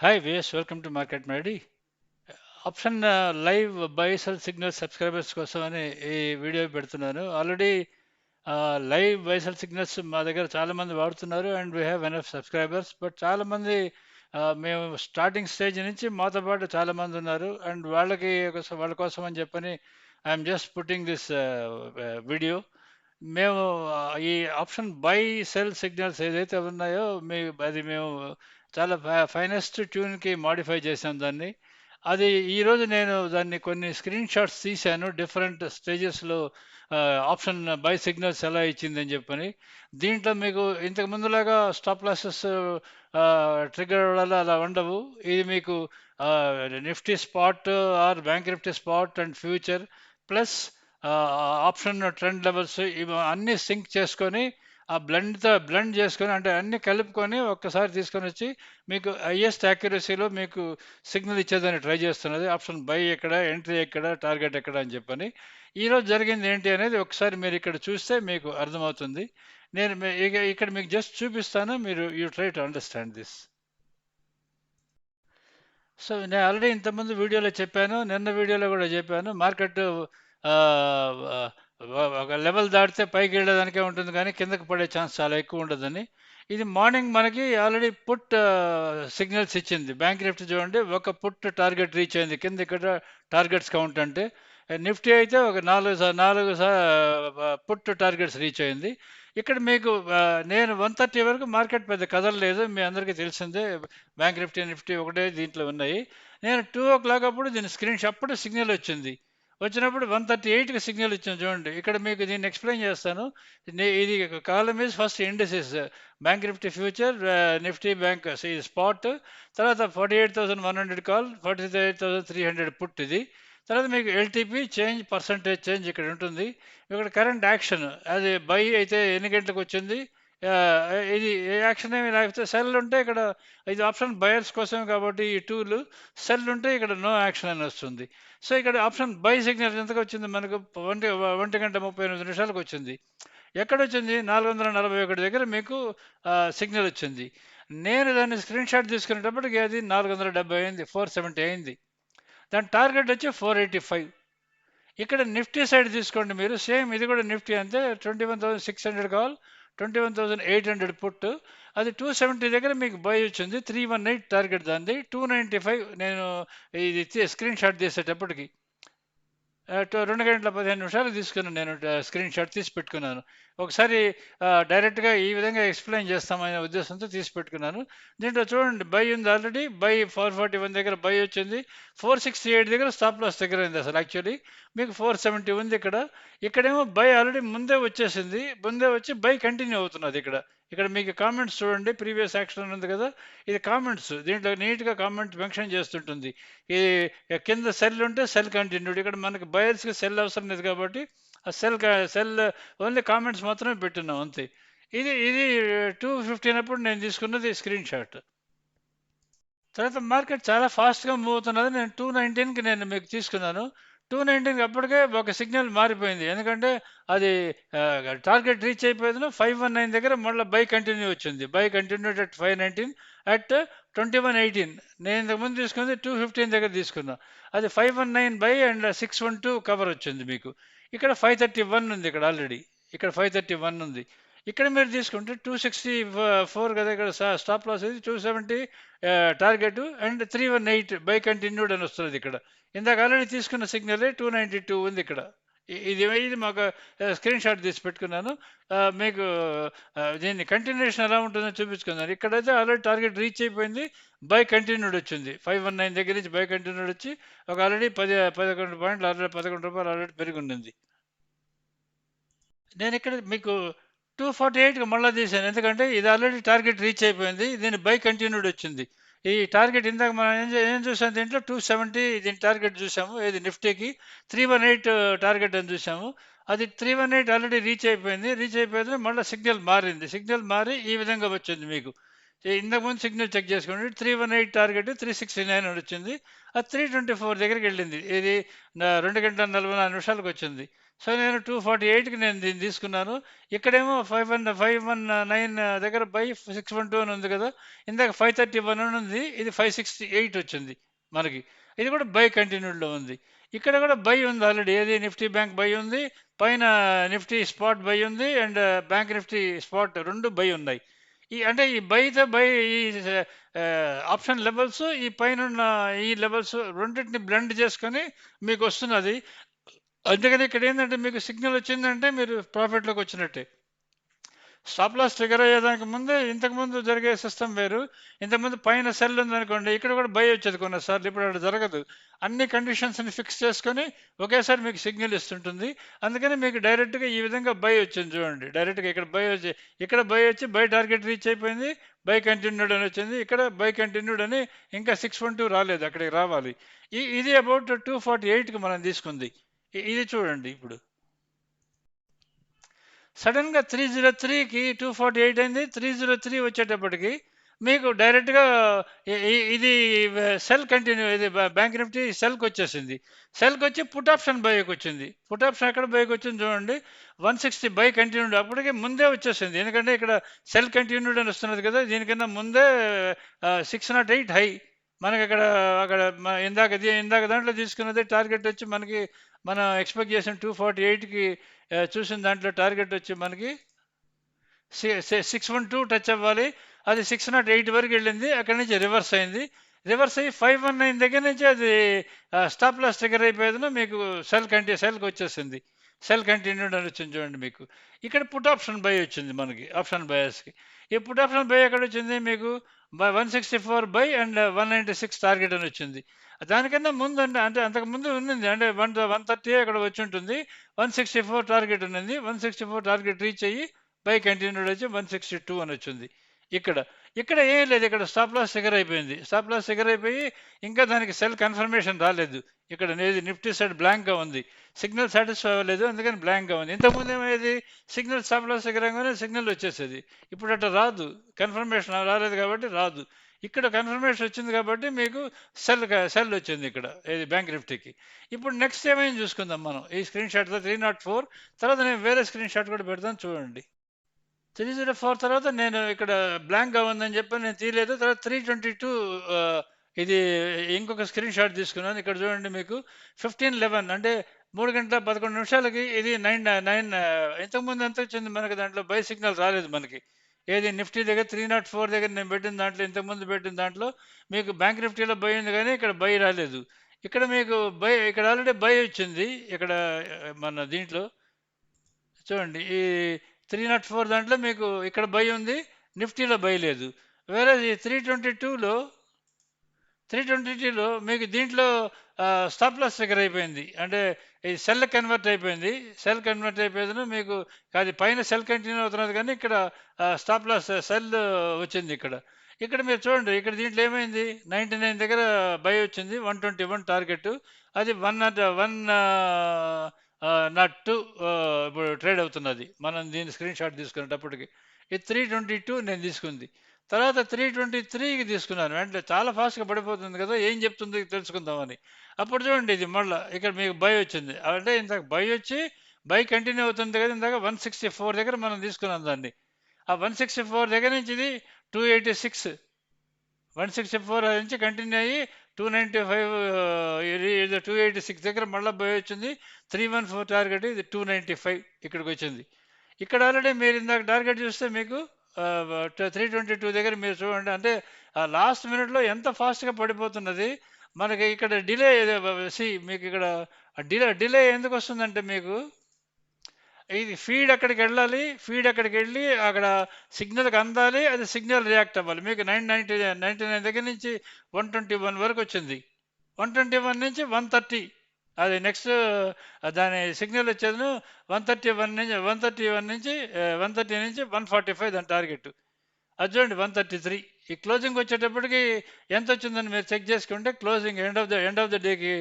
Hi VS welcome to market made option live buy sell signal subscribers కోసం అని ఈ video పెడుతున్నాను. Already live buy sell signals మా దగ్గర చాలామంది వాడుతున్నారు and we have enough subscribers but చాలామంది uh, మేము స్టార్టింగ్ స్టేజ్ నుంచి మాతో పాటు చాలామంది ఉన్నారు అండ్ వాళ్ళకి వాళ్ళ కోసం అని చెప్పని I'm just putting this video మేము uh, ఈ ఆప్షన్ బై సెల్ సిగ్నల్స్ ఏదైతే ఉన్నాయో మీ అది మేము చాలా ఫైనెస్ట్ ట్యూన్కి మాడిఫై చేశాను దాన్ని. అది ఈరోజు నేను దాన్ని కొన్ని స్క్రీన్ షాట్స్ తీశాను డిఫరెంట్ స్టేజెస్లో ఆప్షన్ బై సిగ్నల్స్ ఎలా ఇచ్చిందని చెప్పని. దీంట్లో మీకు ఇంతకు ముందులాగా స్టాప్ లాసెస్ ట్రిగర్ వల్ల అలా ఉండవు. ఇది మీకు Nifty spot or bank Nifty spot and future plus option trend levels ఇవి అన్నీ సింక్ చేసుకొని ఆ బ్లెండ్తో బ్లెండ్ చేసుకొని అంటే అన్ని కలుపుకొని ఒక్కసారి తీసుకొని వచ్చి మీకు హైయెస్ట్ యాక్యురసీలో మీకు సిగ్నల్ ఇచ్చేదాన్ని ట్రై చేస్తున్నది. ఆప్షన్ బై ఎక్కడ ఎంట్రీ ఎక్కడ టార్గెట్ ఎక్కడ అని చెప్పని. ఈరోజు జరిగింది ఏంటి అనేది ఒకసారి మీరు ఇక్కడ చూస్తే మీకు అర్థమవుతుంది. నేను మీ- ఇక ఇక్కడ మీకు జస్ట్ చూపిస్తాను మీరు you try to understand this. So నేను ఆల్రెడీ ఇంతకుముందు వీడియోలో చెప్పాను నిన్న వీడియోలో కూడా చెప్పాను మార్కెట్ ఒక లెవెల్ దాటితే పైకి వెళ్ళేదానికే ఉంటుంది కానీ కిందకి పడే ఛాన్స్ చాలా ఎక్కువ ఉండదని ఇది మార్నింగ్ మనకి ఆల్రెడీ పుట్ సిగ్నల్స్ ఇచ్చింది. బ్యాంక్ నిఫ్టీ చూడండి ఒక పుట్ టార్గెట్ రీచ్ అయింది. కింద ఇక్కడ టార్గెట్స్ కౌంట్ అంటే నిఫ్టీ అయితే ఒక నాలుగు సార్ నాలుగు పుట్ టార్గెట్స్ రీచ్ అయింది. ఇక్కడ మీకు నేను వన్ థర్టీ వరకు మార్కెట్ పెద్ద కదలలేదు. మీ అందరికీ తెలిసిందే బ్యాంక్ నిఫ్టీ నిఫ్టీ ఒకటే దీంట్లో ఉన్నాయి. నేను టూ ఓ క్లాక్ అప్పుడు దీని స్క్రీన్ షాట్ అప్పుడు సిగ్నల్ వచ్చింది. వచ్చినప్పుడు వన్ థర్టీ ఎయిట్కి సిగ్నల్ ఇచ్చాను చూడండి. ఇక్కడ మీకు దీన్ని ఎక్స్ప్లెయిన్ చేస్తాను. ఇది column is first indices bank Nifty future Nifty bank ఇది స్పాట్ తర్వాత forty eight thousand one hundred call forty eight thousand three hundred put ఇది. తర్వాత మీకు ఎల్టీపీ చేంజ్ పర్సంటేజ్ చేంజ్ ఇక్కడ ఉంటుంది. ఇక్కడ కరెంట్ యాక్షన్ అది బై అయితే ఎన్ని గంటలకు వచ్చింది? ఇది ఏ యాక్షన్ ఏమి లేకపోతే సెల్ ఉంటే ఇక్కడ ఇది ఆప్షన్ బయర్స్ కోసం కాబట్టి ఈ టూల్ సెల్ ఉంటే ఇక్కడ నో యాక్షన్ అని వస్తుంది. సో ఇక్కడ ఆప్షన్ బై సిగ్నల్ ఎంతకు వచ్చింది? మనకు ఒంటి ఒంటి గంట ముప్పై ఎనిమిది నిమిషాలకు వచ్చింది. ఎక్కడ వచ్చింది? నాలుగు వందల నలభై ఒకటి దగ్గర మీకు సిగ్నల్ వచ్చింది. నేను దాన్ని స్క్రీన్ షాట్ తీసుకునేటప్పటికి అది నాలుగు వందల డెబ్బై అయింది ఫోర్ సెవెంటీ అయింది. దాని టార్గెట్ వచ్చి ఫోర్ ఎయిటీ ఫైవ్ ఇక్కడ నిఫ్టీ సైడ్ తీసుకోండి మీరు. సేమ్ ఇది కూడా నిఫ్టీ అంతే twenty one thousand six hundred కావాలి. Twenty one thousand eight hundred put అది టూ సెవెంటీ దగ్గర మీకు బై వచ్చింది. త్రీ వన్ ఎయిట్ టార్గెట్ దాన్ని టూ నైంటీ ఫైవ్ నేను ఇది స్క్రీన్ షాట్ తీసేటప్పటికి. రెండు గంటల పదిహేను నిమిషాలు తీసుకున్నాను నేను స్క్రీన్ షాట్ తీసి పెట్టుకున్నాను. ఒకసారి డైరెక్ట్గా ఈ విధంగా ఎక్స్ప్లెయిన్ చేస్తామనే ఉద్దేశంతో తీసి పెట్టుకున్నాను. దీంట్లో చూడండి బై ఉంది already. Buy four forty one దగ్గర బై వచ్చింది. ఫోర్ సిక్స్టీ ఎయిట్ దగ్గర స్టాప్ లాస్ దగ్గర ఉంది అసలు యాక్చువల్లీ. మీకు ఫోర్ సెవెంటీ ఉంది ఇక్కడ. ఇక్కడేమో బై ఆల్రెడీ ముందే వచ్చేసింది. ముందే వచ్చి బై కంటిన్యూ అవుతున్నది ఇక్కడ. ఇక్కడ మీకు కామెంట్స్ చూడండి. ప్రీవియస్ యాక్షన్ ఉంది కదా. ఇది కామెంట్స్. దీంట్లో నీట్గా కామెంట్ మెన్షన్ చేస్తుంటుంది. ఈ కింద సెల్ ఉంటే సెల్ కంటిన్యూడ్. ఇక్కడ మనకి బయర్స్కి సెల్ అవసరం లేదు కాబట్టి ఆ సెల్ సెల్ ఓన్లీ కామెంట్స్ మాత్రమే పెట్టున్నాం అంతే. ఇది ఇది టూ ఫిఫ్టీన్ అప్పుడు నేను తీసుకున్నది స్క్రీన్ షాట్ తర్వాత మార్కెట్ చాలా ఫాస్ట్గా మూవ్ అవుతున్నది. నేను టూ నైన్టీన్కి నేను మీకు తీసుకున్నాను. టూ నైన్టీన్కి అప్పటికే ఒక సిగ్నల్ మారిపోయింది. ఎందుకంటే అది టార్గెట్ రీచ్ అయిపోయింది ఫైవ్ వన్ నైన్ దగ్గర మళ్ళీ బై కంటిన్యూ వచ్చింది. Buy continue at five nineteen at twenty one eighteen నేను ఇంతకుముందు తీసుకుంది టూ ఫిఫ్టీన్ దగ్గర తీసుకున్నా. అది five one nine buy and six one two cover వచ్చింది మీకు. ఇక్కడ ఫైవ్ థర్టీ వన్ ఉంది ఇక్కడ ఆల్రెడీ ఇక్కడ ఫైవ్ థర్టీ వన్ ఉంది. ఇక్కడ మీరు తీసుకుంటే టూ సిక్స్టీ ఫోర్ కదా ఇక్కడ స్టాప్ లాస్ ఇది two seventy target and three one eight buy continued అని వస్తుంది ఇక్కడ. ఇందాక ఆల్రెడీ తీసుకున్న సిగ్నలే టూ నైంటీ టూ ఉంది ఇక్కడ. ఇది ఇది మాకు స్క్రీన్ షాట్ తీసి పెట్టుకున్నాను. మీకు దీన్ని కంటిన్యూషన్ ఎలా ఉంటుందో చూపించుకున్నాను ఇక్కడైతే ఆల్రెడీ టార్గెట్ రీచ్ అయిపోయింది. బై కంటిన్యూడ్ వచ్చింది. ఫైవ్ వన్ నైన్ దగ్గర నుంచి బై కంటిన్యూడ్ వచ్చి ఒక ఆల్రెడీ పది పదకొండు పాయింట్లు ఆల్రెడీ పదకొండు రూపాయలు ఆల్రెడీ పెరిగి ఉండింది నేను ఇక్కడ మీకు టూ ఫార్టీ ఎయిట్కి మళ్ళీ తీశాను ఎందుకంటే ఇది ఆల్రెడీ టార్గెట్ రీచ్ అయిపోయింది. దీని బై కంటిన్యూడ్ వచ్చింది. ఈ టార్గెట్ ఇందాక మనం ఏం ఏం చూసాం దీంట్లో? టూ సెవెంటీ దీని టార్గెట్ చూసాము. ఏది? నిఫ్టీకి. త్రీ వన్ ఎయిట్ టార్గెట్ అని చూసాము. అది three one eight already reach అయిపోయింది. రీచ్ అయిపోయింది మళ్ళీ సిగ్నల్ మారింది. సిగ్నల్ మారి ఈ విధంగా వచ్చింది మీకు. ఇంతకుముందు సిగ్నల్ చెక్ చేసుకోండి. Three one eight target three sixty nine వచ్చింది. అది త్రీ ట్వంటీ ఫోర్ దగ్గరికి వెళ్ళింది. ఇది రెండు గంటల నలభై నాలుగు నిమిషాలకు వచ్చింది. సో నేను టూ ఫార్టీ ఎయిట్కి నేను దీన్ని తీసుకున్నాను. ఇక్కడేమో five one five one nine దగ్గర బై సిక్స్ వన్ టూ అని ఉంది కదా. ఇందాక ఫైవ్ థర్టీ వన్ అని ఉంది. ఇది ఫైవ్ సిక్స్టీ ఎయిట్ వచ్చింది మనకి. ఇది కూడా బై కంటిన్యూడ్లో ఉంది. ఇక్కడ కూడా బై ఉంది ఆల్రెడీ ఏది? నిఫ్టీ బ్యాంక్ బై ఉంది. పైన నిఫ్టీ స్పాట్ బై ఉంది. అండ్ బ్యాంక్ నిఫ్టీ స్పాట్ రెండు బై ఉన్నాయి. ఈ అంటే ఈ బైతో బై ఈ ఆప్షన్ లెవెల్స్ ఈ పైన ఉన్న ఈ లెవెల్స్ రెండింటిని బ్లెండ్ చేసుకొని మీకు వస్తున్నది. అందుకని ఇక్కడ ఏంటంటే మీకు సిగ్నల్ వచ్చిందంటే మీరు ప్రాఫిట్లోకి వచ్చినట్టే. స్టాప్ లాస్ ట్రిగర్ అయ్యేదానికి ముందే ఇంతకుముందు జరిగే సిస్టమ్ వేరు. ఇంతకుముందు పైన సెల్ ఉందనుకోండి ఇక్కడ కూడా బై వచ్చేది కొన్నిసార్లు. ఇప్పుడు అక్కడ జరగదు. అన్ని కండిషన్స్ని ఫిక్స్ చేసుకొని ఒకేసారి మీకు సిగ్నల్ ఇస్తుంటుంది. అందుకని మీకు డైరెక్ట్గా ఈ విధంగా బై వచ్చింది చూడండి. డైరెక్ట్గా ఇక్కడ బై వచ్చి ఇక్కడ బై వచ్చి బై టార్గెట్ రీచ్ అయిపోయింది. బై కంటిన్యూడ్ అని వచ్చింది. ఇక్కడ బై కంటిన్యూడ్ అని ఇంకా సిక్స్ వన్ టూ రాలేదు. అక్కడికి రావాలి. ఈ ఇది అబౌట్ టూ ఫార్టీ ఎయిట్కి మనం తీసుకుంది. ఇది చూడండి ఇప్పుడు. సడన్గా త్రీ జీరో త్రీకి టూ ఫార్టీ ఎయిట్ అయింది. త్రీ జీరో త్రీ వచ్చేటప్పటికి మీకు డైరెక్ట్గా ఇది సెల్ కంటిన్యూ ఇది బ్యాంక్ నిఫ్టీ సెల్కి వచ్చేసింది. సెల్కి వచ్చి పుట్ ఆప్షన్ బైకి వచ్చింది. పుట్ ఆప్షన్ ఎక్కడ బైకి వచ్చింది చూడండి. వన్ సిక్స్టీ బై కంటిన్యూడ్ అప్పటికి ముందే వచ్చేసింది. ఎందుకంటే ఇక్కడ సెల్ కంటిన్యూడ్ అని వస్తున్నది కదా దీనికన్నా ముందే సిక్స్ నాట్ ఎయిట్ హై. మనకి అక్కడ అక్కడ ఇందాక ఇందాక దాంట్లో తీసుకున్నది టార్గెట్ వచ్చి మనకి మనం ఎక్స్పెక్ట్ చేసిన టూ ఫార్టీ ఎయిట్కి చూసిన దాంట్లో టార్గెట్ వచ్చి మనకి సిక్స్ వన్ టూ టచ్ అవ్వాలి. అది సిక్స్ నాట్ ఎయిట్ వరకు వెళ్ళింది. అక్కడి నుంచి రివర్స్ అయింది. రివర్స్ అయ్యి ఫైవ్ వన్ నైన్ దగ్గర నుంచి అది స్టాప్ లాస్ దగ్గర అయిపోయేదిన మీకు సెల్ కంటే సెల్కి వచ్చేసింది. సెల్ కంటిన్యూడ్ అని వచ్చింది చూడండి మీకు. ఇక్కడ పుట్ ఆప్షన్ బై వచ్చింది మనకి ఆప్షన్ బయాస్కి ఈ పుట్ ఆప్షన్ బై ఎక్కడ వచ్చింది మీకు? Buy one sixty four buy and one ninety six target అని వచ్చింది. దానికన్నా ముందు అంటే అంటే అంతకు ముందు ఉన్నింది అంటే వన్ వన్ థర్టీ అక్కడ వచ్చి ఉంటుంది? వన్ సిక్స్టీ ఫోర్ టార్గెట్ ఉన్నింది one sixty four target reach అయ్యి బై కంటిన్యూడ్ వచ్చి వన్ సిక్స్టీ టూ అని వచ్చింది. ఇక్కడ. ఇక్కడ ఏం లేదు ఇక్కడ స్టాప్ లాస్ సిగర్ అయిపోయింది. స్టాప్ లాస్ సిగర్ అయిపోయి ఇంకా దానికి సెల్ కన్ఫర్మేషన్ రాలేదు. ఇక్కడ ఏది నిఫ్టీ సైడ్ బ్లాంక్గా ఉంది. సిగ్నల్ సాటిస్ఫై అవ్వలేదు అందుకని బ్లాంక్గా ఉంది. ఇంతకుముందు ఏమయ్యేది సిగ్నల్ స్టాప్ లాస్ ఎగరంగానే సిగ్నల్ వచ్చేసేది. ఇప్పుడు అట్లా రాదు. కన్ఫర్మేషన్ రాలేదు కాబట్టి రాదు. ఇక్కడ కన్ఫర్మేషన్ వచ్చింది కాబట్టి మీకు సెల్ సెల్ వచ్చింది ఇక్కడ. ఇది బ్యాంక్ నిఫ్టీకి ఇప్పుడు నెక్స్ట్ ఏమైంది చూసుకుందాం మనం. ఈ స్క్రీన్ షాట్లో త్రీ నాట్ ఫోర్ తర్వాత నేను వేరే స్క్రీన్ షాట్ కూడా పెడతాను చూడండి. త్రీ జీరో ఫోర్ తర్వాత నేను ఇక్కడ బ్లాంక్గా ఉందని చెప్పి నేను తీయలేదు. తర్వాత త్రీ ట్వంటీ టూ ఇది ఇంకొక స్క్రీన్ షాట్ తీసుకున్నాను. ఇక్కడ చూడండి మీకు. ఫిఫ్టీన్ లెవెన్ అంటే మూడు గంటల పదకొండు నిమిషాలకి ఇది నైన్ నైన్ ఇంతకుముందు ఎంత వచ్చింది మనకి దాంట్లో? బై సిగ్నల్ రాలేదు మనకి. ఏది నిఫ్టీ దగ్గర త్రీ నాట్ ఫోర్ దగ్గర నేను పెట్టిన దాంట్లో ఇంతకుముందు పెట్టిన దాంట్లో మీకు బ్యాంక్ నిఫ్టీలో బై ఉంది కానీ ఇక్కడ బై రాలేదు. ఇక్కడ మీకు బై ఇక్కడ ఆల్రెడీ బై వచ్చింది. ఇక్కడ మన దీంట్లో. చూడండి ఈ త్రీ నాట్ ఫోర్ దాంట్లో మీకు ఇక్కడ బై ఉంది నిఫ్టీలో బై లేదు. వేరే ఈ త్రీ ట్వంటీ టూలో త్రీ ట్వంటీ టూలో మీకు దీంట్లో స్టాప్ లాస్ ఫిగర్ అయిపోయింది. అంటే ఈ సెల్ కన్వర్ట్ అయిపోయింది. సెల్ కన్వర్ట్ అయిపోయింది మీకు అది పైన సెల్ కంటిన్యూ అవుతున్నది కానీ ఇక్కడ స్టాప్ లాస్ సెల్ వచ్చింది ఇక్కడ. ఇక్కడ మీరు చూడండి ఇక్కడ దీంట్లో ఏమైంది? నైంటీ నైన్ దగ్గర బై వచ్చింది వన్ ట్వంటీ వన్ టార్గెట్. అది వన్ వన్ నట్టు ఇప్పుడు ట్రేడ్ అవుతున్నది. మనం దీన్ని స్క్రీన్ షాట్ తీసుకునేటప్పటికి. ఇది త్రీ ట్వంటీ టూ నేను తీసుకుంది. తర్వాత త్రీ ట్వంటీ త్రీకి తీసుకున్నాను. అంటే చాలా ఫాస్ట్గా పడిపోతుంది కదా ఏం చెప్తుంది తెలుసుకుందామని. అప్పుడు చూడండి ఇది మళ్ళీ ఇక్కడ మీకు బై వచ్చింది. అంటే ఇంత బై వచ్చి బై కంటిన్యూ అవుతుంది కదా ఇందాక వన్ సిక్స్టీ ఫోర్ దగ్గర మనం తీసుకున్నాం దాన్ని. ఆ వన్ సిక్స్టీ ఫోర్ దగ్గర నుంచి ఇది two eighty six one sixty four నుంచి కంటిన్యూ అయ్యి టూ నైంటీ ఫైవ్ ఇది టూ ఎయిటీ సిక్స్ దగ్గర మళ్ళీ పోయి వచ్చింది. త్రీ వన్ ఫోర్ టార్గెట్ ఇది టూ నైంటీ ఫైవ్ ఇక్కడికి వచ్చింది. ఇక్కడ ఆల్రెడీ మీరు ఇందాక టార్గెట్ చూస్తే మీకు త్రీ ట్వంటీ టూ దగ్గర మీరు చూడండి అంటే లాస్ట్ మినిట్లో ఎంత ఫాస్ట్గా పడిపోతున్నది మనకి ఇక్కడ డిలే సి మీకు ఇక్కడ డిలే డిలే ఎందుకు వస్తుందంటే మీకు ఇది ఫీడ్ అక్కడికి వెళ్ళాలి? ఫీడ్ అక్కడికి వెళ్ళి అక్కడ సిగ్నల్కి అందాలి? అది సిగ్నల్ రియాక్ట్ అవ్వాలి. మీకు నైన్ నైంటీ నైంటీ నైన్ దగ్గర నుంచి వన్ ట్వంటీ వన్ వరకు వచ్చింది. వన్ ట్వంటీ వన్ నుంచి వన్ థర్టీ. అది నెక్స్ట్ దాని సిగ్నల్ వచ్చేది వన్ థర్టీ వన్ నుంచి వన్ థర్టీ వన్ నుంచి వన్ థర్టీ నుంచి వన్ ఫార్టీ ఫైవ్ దాని టార్గెట్ అది చూడండి వన్ థర్టీ త్రీ. ఈ క్లోజింగ్ వచ్చేటప్పటికి ఎంత వచ్చిందని మీరు చెక్ చేసుకుంటే closing end of the end of the డేకి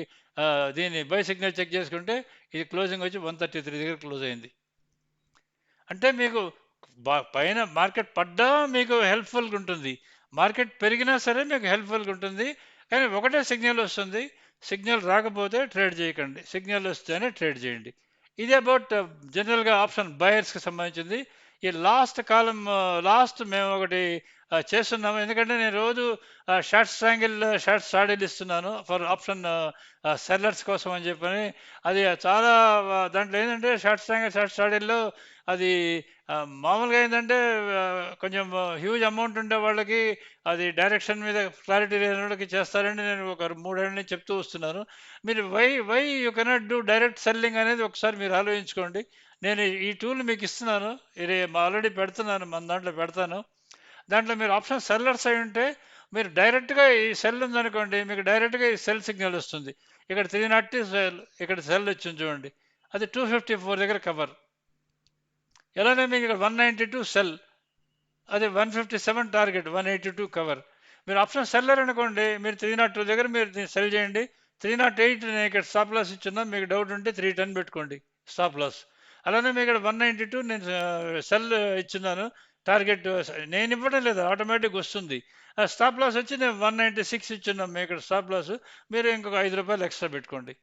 దీని బై సిగ్నల్ చెక్ చేసుకుంటే ఇది క్లోజింగ్ వచ్చి వన్ థర్టీ త్రీ దగ్గర క్లోజ్ అయింది. అంటే మీకు పైన మార్కెట్ పడ్డా మీకు హెల్ప్ఫుల్గా ఉంటుంది. మార్కెట్ పెరిగినా సరే మీకు హెల్ప్ఫుల్గా ఉంటుంది. కానీ ఒకటే సిగ్నల్ వస్తుంది. సిగ్నల్ రాకపోతే ట్రేడ్ చేయకండి. సిగ్నల్ వస్తేనే ట్రేడ్ చేయండి. ఇది అబౌట్ జనరల్గా ఆప్షన్ బయర్స్కి సంబంధించింది. ఈ లాస్ట్ కాలం లాస్ట్ మేము ఒకటి చేస్తున్నాము. ఎందుకంటే నేను రోజు షార్ట్ స్ట్రాంగిల్ షార్ట్ స్టాడీలు ఇస్తున్నాను ఫర్ ఆప్షన్ సెల్లర్స్ కోసం అని చెప్పని. అది చాలా దాంట్లో ఏంటంటే షార్ట్ స్ట్రాంగిల్ షార్ట్ స్టాడీల్లో అది మామూలుగా ఏంటంటే కొంచెం హ్యూజ్ అమౌంట్ ఉండే వాళ్ళకి అది డైరెక్షన్ మీద క్లారిటీ లేని వాళ్ళకి చేస్తారని నేను ఒక మూడేళ్ళ నుంచి చెప్తూ వస్తున్నాను. మీరు why why you cannot do direct selling అనేది ఒకసారి మీరు ఆలోచించుకోండి. నేను ఈ టూల్ మీకు ఇస్తున్నాను. ఇది ఆల్రెడీ పెడుతున్నాను మన దాంట్లో పెడతాను. దాంట్లో మీరు ఆప్షన్ సెల్లర్స్ అయి ఉంటే మీరు డైరెక్ట్గా ఈ సెల్ ఉందనుకోండి మీకు డైరెక్ట్గా ఈ సెల్ సిగ్నల్ వస్తుంది. ఇక్కడ త్రీ నాట్ సెల్ ఇక్కడ సెల్ వచ్చింది చూడండి. అది టూ ఫిఫ్టీ ఫోర్ దగ్గర కవర్ ఎలానే మీకు ఇక్కడ వన్ నైంటీ టూ సెల్ అదే one fifty seven target one eighty two cover మీరు ఆప్షన్ సెల్లర్ అనుకోండి మీరు త్రీ నాట్ టూ దగ్గర మీరు సెల్ చేయండి. త్రీ నాట్ ఎయిట్ నేను ఇక్కడ స్టాప్ లాస్ ఇచ్చిందా మీకు డౌట్ ఉంటే త్రీ టెన్ పెట్టుకోండి స్టాప్ లాస్ అలానే మీకు ఇక్కడ వన్ నైంటీ టూ నేను సెల్ ఇచ్చిందాను టార్గెట్ నేను ఇవ్వడం లేదు ఆటోమేటిక్ వస్తుంది. ఆ స్టాప్ లాస్ వచ్చి నేను వన్ నైంటీ సిక్స్ ఇచ్చున్నాం మీ ఇక్కడ స్టాప్ లాస్ మీరు ఇంకొక ఐదు రూపాయలు ఎక్స్ట్రా పెట్టుకోండి.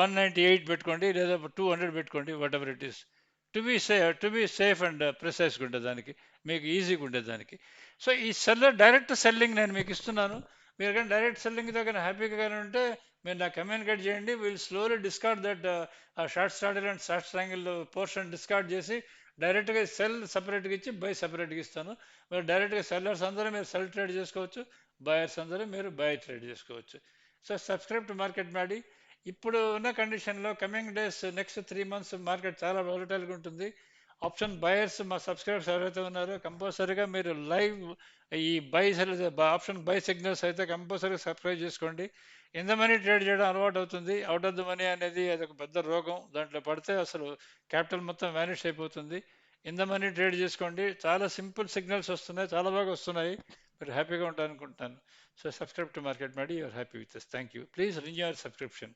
వన్ నైంటీ ఎయిట్ పెట్టుకోండి లేదా టూ హండ్రెడ్ పెట్టుకోండి whatever it is to be say to be safe and ప్రిసైజ్గా ఉండేదానికి దానికి మీకు ఈజీగా ఉండేదానికి. సో ఈ సెల్లర్ డైరెక్ట్ సెల్లింగ్ నేను మీకు ఇస్తున్నాను. మీరు కానీ డైరెక్ట్ సెల్లింగ్తో కానీ హ్యాపీగా కానీ ఉంటే మీరు నాకు కమ్యూనికేట్ చేయండి. Will slowly discard that short starter and short strangle portion discard చేసి డైరెక్ట్గా సెల్ సపరేట్గా ఇచ్చి బై సపరేట్గా ఇస్తాను. మీరు డైరెక్ట్గా సెల్లర్స్ అందరూ మీరు సెల్ ట్రేడ్ చేసుకోవచ్చు. బయర్స్ అందరూ మీరు బై ట్రేడ్ చేసుకోవచ్చు. So subscribe to market Maddy ఇప్పుడు ఉన్న కండిషన్లో coming days next three months market చాలా వాలటైల్గా ఉంటుంది. ఆప్షన్ బయర్స్ మా సబ్స్క్రైబర్స్ ఎవరైతే ఉన్నారో కంపల్సరీగా మీరు లైవ్ ఈ బై ఆప్షన్ బై సిగ్నల్స్ అయితే కంపల్సరీగా సబ్స్క్రైబ్ చేసుకోండి. ఇన్ ద మనీ ట్రేడ్ చేయడం అలవాటు అవుతుంది. అవుట్ ఆఫ్ ద మనీ అనేది అది ఒక పెద్ద రోగం. దాంట్లో పడితే అసలు క్యాపిటల్ మొత్తం మేనేజ్ అయిపోతుంది. ఇన్ ద మనీ ట్రేడ్ చేసుకోండి. చాలా సింపుల్ సిగ్నల్స్ వస్తున్నాయి. చాలా బాగా వస్తున్నాయి. మీరు హ్యాపీగా ఉంటారనుకుంటున్నాను. So subscribe to market Maddy you're happy with thank you please renew your subscription